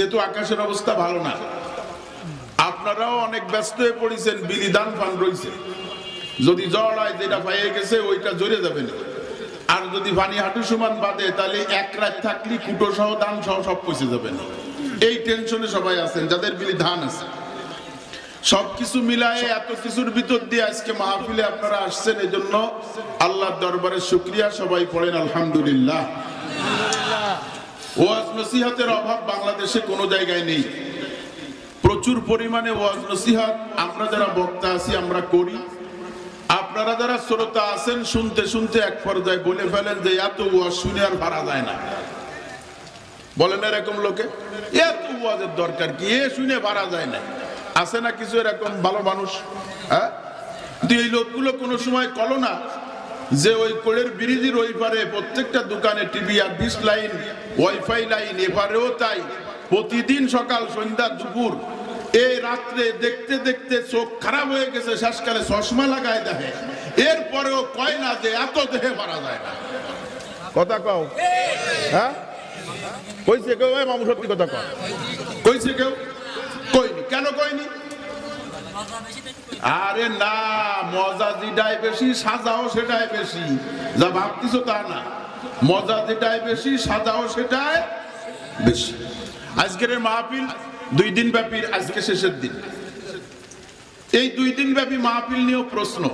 যেহেতু আকাশের অবস্থা ভালো না, আপনারাও অনেক ব্যস্ত হয়ে পড়েছেন বিলিদান ফান রয়েছে যদি জ্বর হয়, যেটা পাইয়ে গেছে, ওইটা জড়ে যাবে না। আর যদি পানি হাঁটু সমান বাঁধে, তাহলে এক রাত থাকলে কুটো সহ দান সহ সব পয়সে যাবে না। এই টেনশনে সবাই আছেন, যাদের বিলি ধান আছে সবকিছু মিলায়ে এত কিছুর ভিতর দিয়ে আজকে মাহফিলে আপনারা আসছেন এই জন্য আল্লাহর দরবারে শুক্রিয়া সবাই পড়েন, আলহামদুলিল্লাহ। ওয়াজ নসিহতের অভাব বাংলাদেশে কোনো জায়গায় নেই। প্রচুর পরিমাণে ওয়াজ নসিহত, আমরা যারা বক্তা আছি, আমরা করি। আপনারা যারা শ্রোতা আছেন, শুনতে শুনতে এক পর্যায়ে বলে ফেলেন যে, এত ওয়াজ শুনে আর ভাড়া যায় না। বলেন এরকম লোকে, এত ওয়াজের দরকার কি? এ শুনে ভাড়া যায় না। আছে না কিছু এরকম ভালো মানুষ? হ্যাঁ? এই লোকগুলো কোনো সময় কলো না যে ওই কোলের ব্রিজের ওই পারে প্রত্যেকটা দোকানে টিভি আর ডিশ লাইন, ওয়াইফাই লাইন, এবারেও তাই। প্রতিদিন সকাল, সন্ধ্যা, দুপুর এই রাত্রে দেখতে দেখতে চোখ খারাপ হয়ে গেছে, শেষকালে চশমা লাগায় দেখে। এরপরেও কয় না যে এত দেহে মারা যায় না। কথা কও। হ্যাঁ? কইছে কেউ? মামু, সত্যি কথা কও। কইছে কেউ? আরে না মজা যেটাই বেশি, সাজাও সেটাই বেশি। যা ভাবতিস তা না। মজা যেটাই বেশি, সাজাও সেটাই বেশি। আজকের মাহফিল দুই দিন ব্যাপী, আজকে শেষের দিন। এই দুই দিন ব্যাপী মাহফিল নিয়েও প্রশ্ন।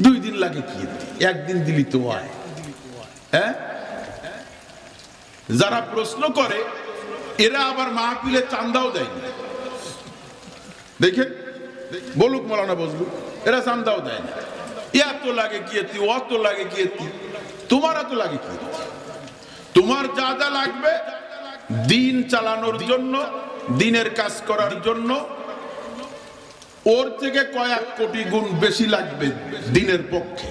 দুই দিন লাগে কি? একদিন দিলি তো হয়। হ্যাঁ? যারা প্রশ্ন করে, এরা আবার মাহফিলে চান্দাও দেয়নি। দেখেন বলুক মৌলানা বসলুক এরা চান্দাও দেয় না। এত লাগে কি এতি অত লাগে কি এতি তোমার এত লাগে কি তোমার যা যা লাগবে, দিন চালানোর জন্য, দিনের কাজ করার জন্য, ওর থেকে কয়েক কোটি গুণ বেশি লাগবে দিনের পক্ষে।